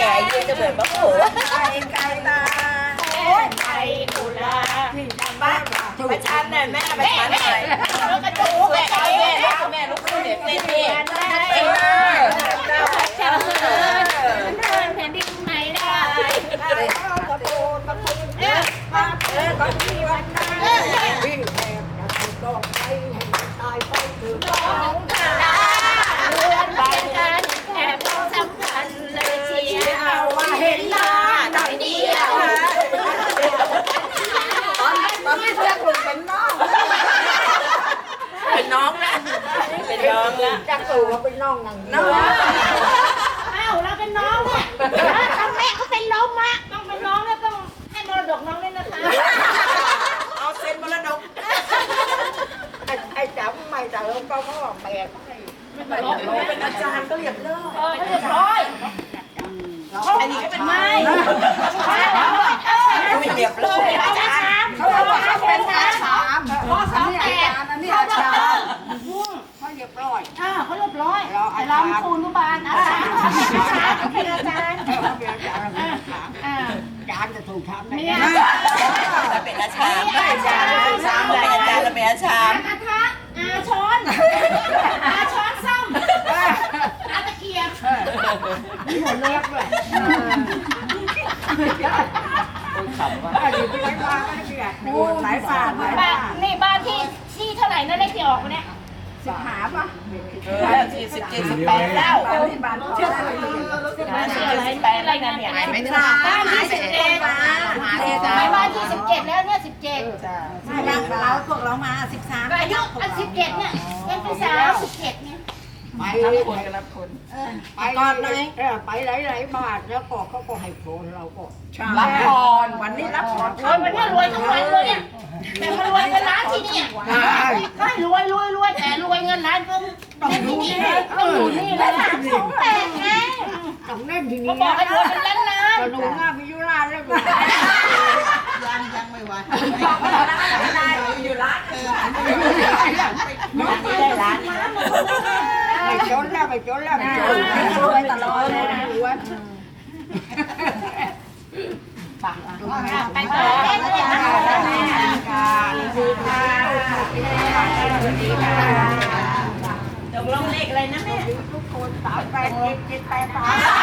แก่ยืนจะเหมือนมะโขไก่ไก่ตาโอ้ยไก่กุลาบ้าประชันหน่อยแม่ประชันหน่อยแล้วก็จูแม่เอาแม่ลูกแม่ลูกคู่เนี่ยเต้นนี่เออเจ้าเจ้าเออแผ่นดินไหนได้ตะโกนตะโกนเอ๊ะมาเอ๊ะก็ที่วันนั้นวิ่งแหกดอกไปให้ตายไปเถือะ ของตาเลื่อนไปกันแอบมองสำคัญเลยเชียร์เอาว่าเห็นหน้าหน่อยเดียว ตอนตอนที่เรียกลุงเป็นน้อง เป็นน้องละ จะจากตู่มาเป็นน้องอย่างน้อ้าวเราเป็นน้องเนี่ยทำแม่เขาเป็นลมอะต้องเป็นน้องแล้วต้องให้มรดกน้องด้วยนะคะเอาเซ็นมรดกไอ้จ๋าใหม่จ๋าแล้วก็เขาบอกแบกให้เป็นอาจารย์ก็เรียบร้อยเรียบร้อยอันนี้ก็เป็นไม้ไม่แล้วไม่เรียบร้อย อาจารย์อาจารย์เป็นอาจารย์เขาเป็นอาจารย์อ่าอาจารย์จะถูกทำได้เนี่ยเราเป็นอาชามไม่อาจารย์เป็นอาชามเป็นอาจารย์เราเป็นอาชามกระทะอาช้อนอาช้อนซ้ำอาตะเกียบหัวเล็บเลยถ้าอยู่ที่ไหนมาก็เกลียดโอ้หลายฝาหลายบ้าฝานี่บ้านที่ที่เท่าไหร่นั่นเลขที่ออกมาเนี่ย สิบหาปะเออสี่สิบเจ็ดสิบแปดแล้วที่บ้านเขาได้สิบแปดแล้วเนี่ยไม่ได้บ้านที่สิบเจ็ดไม่บ้านที่สิบเจ็ดแล้วเนี่ยสิบเจ็ดเราพวกเรามาสิบสามอายุอันสิบเจ็ดเนี่ยยังเป็นสาวสิบเจ็ดเนี่ยไปคนกันรับคนไปก่อนเลยไปหลายๆบาทแล้วก็เขาก็ให้โฟนเราก็รับพรวันนี้รับพรรวยวันนี้รวยทั้งวันเลยเนี่ยแต่มารวยเงินล้านที่เนี่ยก็รวยรวยรวย รวยเงินล้านก็ต้องอยู่นี่ต้องอยู่นี่เลยนะสองแปดไงต้องเล่นทีเขานี้บอกให้รวยเป็นล้านล้านกระดูกง่าพิยุราแล้วก็ยังยังไม่ไหวบอกว่าเราไม่ได้อยู่ร้านเออไม่ได้ร้านไม่จนแล้วไม่จนแล้วไม่จนรวยตลอดเลยนะรวยไปต่อได้เลยนะตกลงเลข อะไรนะแม่ลูกคนสามแปดเจ็ดเจ็ดแปดสาม